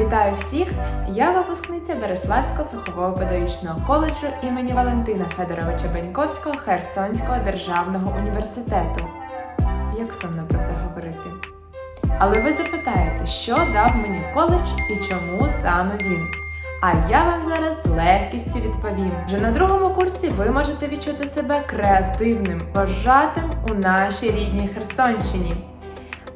Вітаю всіх! Я випускниця Береславського фахового педагогічного коледжу імені Валентина Федоровича Беньковського Херсонського державного університету. Як сумно про це говорити. Але ви запитаєте, що дав мені коледж і чому саме він? А я вам зараз з легкістю відповім. Вже на другому курсі ви можете відчути себе креативним, вважатим у нашій рідній Херсонщині.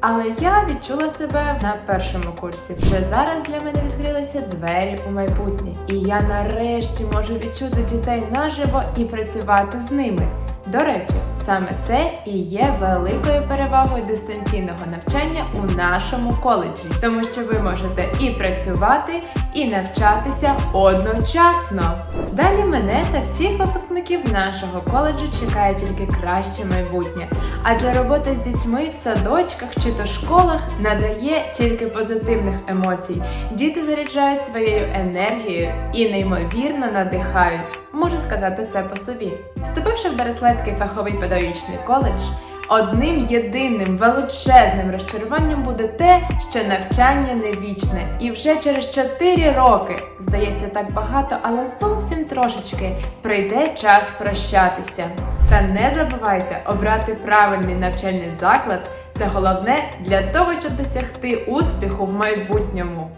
Але я відчула себе на першому курсі. Вже зараз для мене відкрилися двері у майбутнє, і я нарешті можу відчути дітей наживо і працювати з ними. До речі, саме це і є великою перевагою дистанційного навчання у нашому коледжі, тому що ви можете і працювати, і навчатися одночасно. Далі мене та всіх випускників нашого коледжу чекає тільки краще майбутнє, адже робота з дітьми в садочках чи то школах надає тільки позитивних емоцій. Діти заряджають своєю енергією і неймовірно надихають. Можу сказати це по собі. Вступивши в Береславський фаховий педагогічний коледж, одним єдиним величезним розчаруванням буде те, що навчання не вічне, і вже через 4 роки, здається, так багато, але зовсім трошечки прийде час прощатися. Та не забувайте обрати правильний навчальний заклад. Це головне для того, щоб досягти успіху в майбутньому.